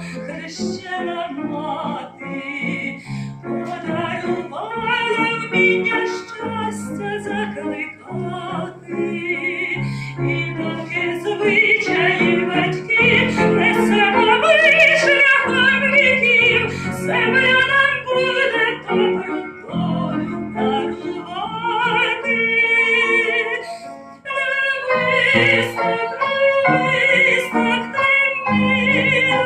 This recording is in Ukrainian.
хрещена мати, подарувала вміння щастя закликати, і доки звичаї батьків несемо ми шляхом віків, земля нам буде добру долю дарувати. беріг.